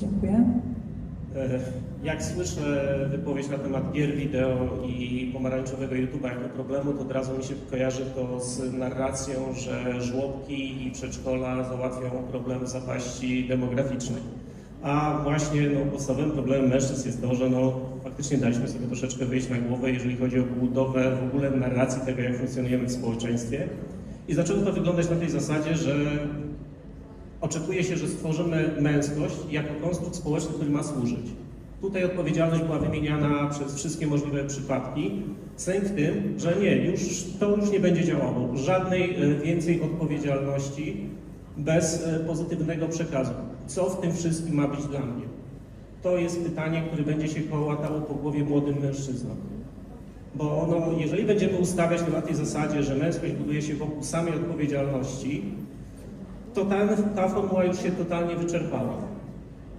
Dziękuję. E, Jak słyszę wypowiedź na temat gier wideo i pomarańczowego YouTube'a jako problemu, to od razu mi się kojarzy to z narracją, że żłobki i przedszkola załatwią problem zapaści demograficznej. A właśnie no, podstawowym problemem mężczyzn jest to, że no, faktycznie daliśmy sobie troszeczkę wyjść na głowę, jeżeli chodzi o budowę w ogóle narracji tego, jak funkcjonujemy w społeczeństwie. I zaczęło to wyglądać na tej zasadzie, że oczekuje się, że stworzymy męskość jako konstrukt społeczny, który ma służyć. Tutaj odpowiedzialność była wymieniana przez wszystkie możliwe przypadki. Sęk w tym, że nie, już to już nie będzie działało. Żadnej e, więcej odpowiedzialności bez e, pozytywnego przekazu. Co w tym wszystkim ma być dla mnie? To jest pytanie, które będzie się kołatało po głowie młodym mężczyznom. Bo no, jeżeli będziemy ustawiać to na tej zasadzie, że męskość buduje się wokół samej odpowiedzialności, to ta, ta formuła już się totalnie wyczerpała.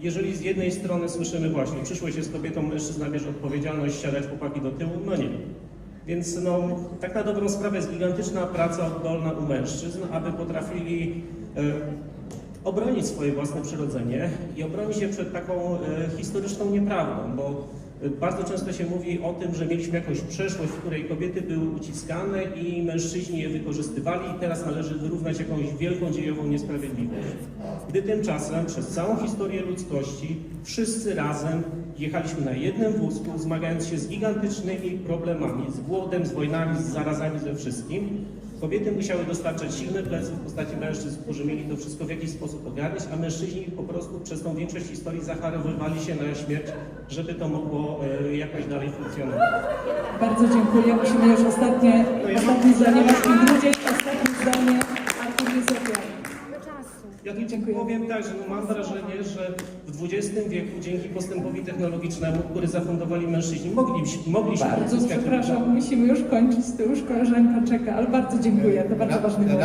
Jeżeli z jednej strony słyszymy właśnie, przyszłość jest kobietą, mężczyzna bierze odpowiedzialność, siadać chłopaki do tyłu, no nie. Więc no, tak na dobrą sprawę jest gigantyczna praca oddolna u mężczyzn, aby potrafili e, obronić swoje własne przyrodzenie i obronić się przed taką e, historyczną nieprawdą, bo bardzo często się mówi o tym, że mieliśmy jakąś przeszłość, w której kobiety były uciskane i mężczyźni je wykorzystywali i teraz należy wyrównać jakąś wielką dziejową niesprawiedliwość. Gdy tymczasem przez całą historię ludzkości wszyscy razem jechaliśmy na jednym wózku, zmagając się z gigantycznymi problemami, z głodem, z wojnami, z zarazami, ze wszystkim. Kobiety musiały dostarczać silne plecy w postaci mężczyzn, którzy mieli to wszystko w jakiś sposób ogarniać, a mężczyźni po prostu przez tą większość historii zacharowywali się na śmierć, żeby to mogło e, jakoś dalej funkcjonować. Bardzo dziękuję. Musimy już ostatnie, ostatnie zdanie. Marcin Grudzień, ostatnie zdanie. Artur Józefiak. Ja tylko Dziękuję. powiem tak, że no mam wrażenie, że w XX wieku dzięki postępowi technologicznemu, który zafundowali mężczyźni, moglibyśmy, mogliśmy Bardzo uzyskać przepraszam, musimy już kończyć. Tu już koleżanka czeka, ale bardzo dziękuję. To bardzo ważny głos.